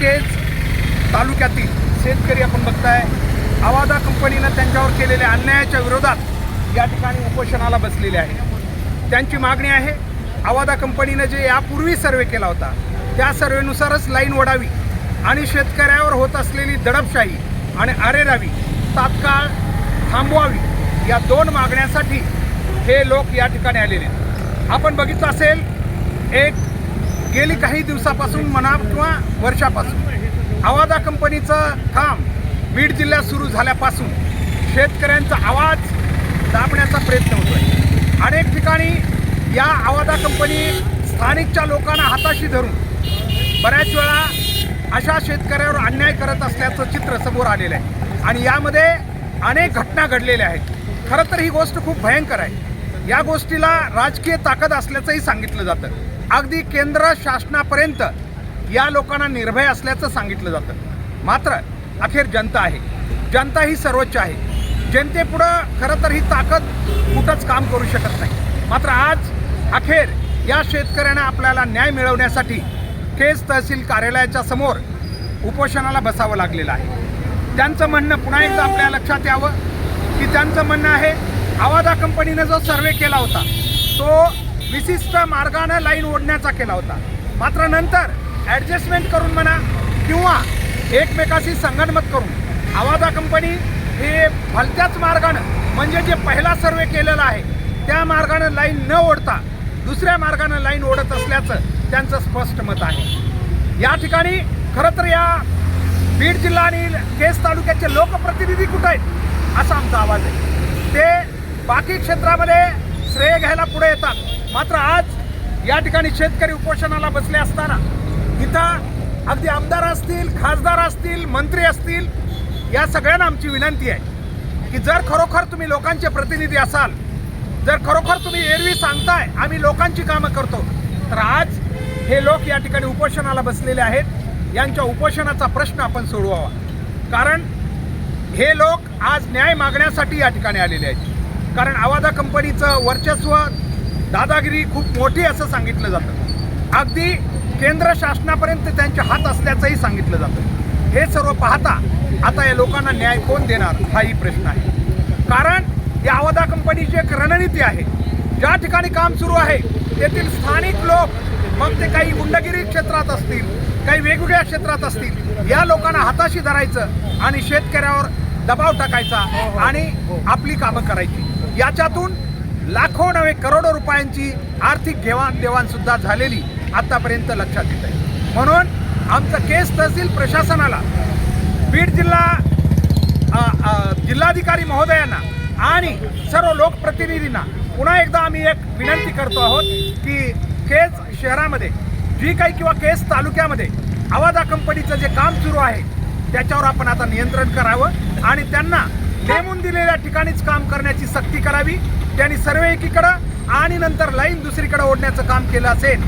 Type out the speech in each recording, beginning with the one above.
तालुक्यातील शेतकरी आपण बघताय आवादा कंपनीनं त्यांच्यावर केलेल्या अन्यायाच्या विरोधात या ठिकाणी उपोषणाला बसलेले आहे त्यांची मागणी आहे आवादा कंपनीनं जे यापूर्वी सर्वे केला होता त्या सर्वेनुसारच लाईन ओढावी आणि शेतकऱ्यावर होत असलेली दडपशाही आणि आरेरावी तात्काळ थांबवावी या दोन मागण्यासाठी हे लोक या ठिकाणी आलेले आहेत. आपण बघितलं असेल एक गेली काही दिवसापासून म्हणा किंवा वर्षापासून आवादा कंपनीचं काम बीड जिल्ह्यात सुरू झाल्यापासून शेतकऱ्यांचा आवाज दाबण्याचा प्रयत्न होतो अनेक ठिकाणी या आवादा कंपनी स्थानिकच्या लोकांना हाताशी धरून बऱ्याच वेळा अशा शेतकऱ्यावर अन्याय करत असल्याचं चित्र समोर आलेलं आहे. आणि यामध्ये अनेक घटना घडलेल्या आहेत. खरं तर ही गोष्ट खूप भयंकर आहे. या गोष्टीला राजकीय ताकद असल्याचंही सांगितलं जातं. अगदी केंद्र शासनापर्यंत या लोकांना निर्भय असल्याचं सांगितलं जातं. मात्र अखेर जनता आहे. जनता ही सर्वोच्च आहे. जनतेपुढं खरं तर ही ताकद कुठंच काम करू शकत नाही. मात्र आज अखेर या शेतकऱ्यांना आपल्याला न्याय मिळवण्यासाठी केस तहसील कार्यालयाच्या समोर उपोषणाला बसावं लागलेलं आहे. त्यांचं म्हणणं पुन्हा एकदा आपल्या लक्षात यावं की त्यांचं म्हणणं आहे आवादा कंपनीनं जो सर्वे केला होता तो विशिष्ट मार्गानं लाईन ओढण्याचा केला होता. मात्र नंतर ॲडजस्टमेंट करून म्हणा किंवा एकमेकाशी संगणमत करून आवाजा कंपनी हे भलत्याच मार्गानं म्हणजे जे पहिला सर्वे केलेला आहे त्या मार्गानं लाईन न ओढता दुसऱ्या मार्गानं लाईन ओढत असल्याचं त्यांचं स्पष्ट मत आहे. या ठिकाणी खरं तर या बीड जिल्हा आणि केस तालुक्याचे लोकप्रतिनिधी कुठं आहेत? असा आमचा आवाज आहे. ते बाकी क्षेत्रामध्ये श्रेय घ्यायला पुढे येतात. मात्र आज या ठिकाणी शेतकरी उपोषणाला बसले असताना इथं अगदी आमदार असतील खासदार असतील मंत्री असतील या सगळ्यांना आमची विनंती आहे की जर खरोखर तुम्ही लोकांचे प्रतिनिधी असाल जर खरोखर तुम्ही एरवी सांगताय आम्ही लोकांची कामं करतो तर आज हे लोक या ठिकाणी उपोषणाला बसलेले आहेत. यांच्या उपोषणाचा प्रश्न आपण सोडवावा. कारण हे लोक आज न्याय मागण्यासाठी या ठिकाणी आलेले आहेत. कारण आवादा कंपनीचं वर्चस्व दादागिरी खूप मोठी असं सांगितलं जातं. अगदी केंद्र शासनापर्यंत त्यांचे हात असल्याचंही सांगितलं जातं. हे सर्व पाहता आता या लोकांना न्याय कोण देणार हाही प्रश्न आहे. कारण या आवादा कंपनीची एक रणनीती आहे. ज्या ठिकाणी काम सुरू आहे तेथील स्थानिक लोक मग ते काही गुंडगिरी क्षेत्रात असतील काही वेगवेगळ्या क्षेत्रात असतील या लोकांना हाताशी धरायचं आणि शेतकऱ्यावर दबाव टाकायचा आणि आपली कामं करायची. याच्यातून लाखो नव्हे करोडो रुपयांची आर्थिक घेवाणदेवाण सुद्धा झालेली आतापर्यंत लक्षात येत आहे. म्हणून आमचं केस तहसील प्रशासनाला बीड जिल्हा जिल्हाधिकारी महोदयांना आणि सर्व लोकप्रतिनिधींना पुन्हा एकदा आम्ही एक विनंती करतो आहोत की केज शहरामध्ये जी काही किंवा केस तालुक्यामध्ये आवाजा कंपनीचं जे काम सुरू आहे त्याच्यावर आपण आता नियंत्रण करावं आणि त्यांना नेमून दिलेल्या ठिकाणीच काम करण्याची सक्ती करावी. त्यांनी सर्व एकीकडं आणि नंतर लाईन दुसरीकडे ओढण्याचं काम केलं असेल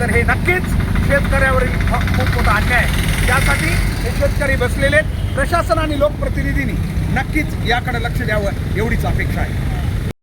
तर हे नक्कीच शेतकऱ्यावरील खूप मोठा अन्याय आहे. त्यासाठी हे शेतकरी बसलेले प्रशासन आणि लोकप्रतिनिधींनी नक्कीच याकडे लक्ष द्यावं एवढीच अपेक्षा आहे.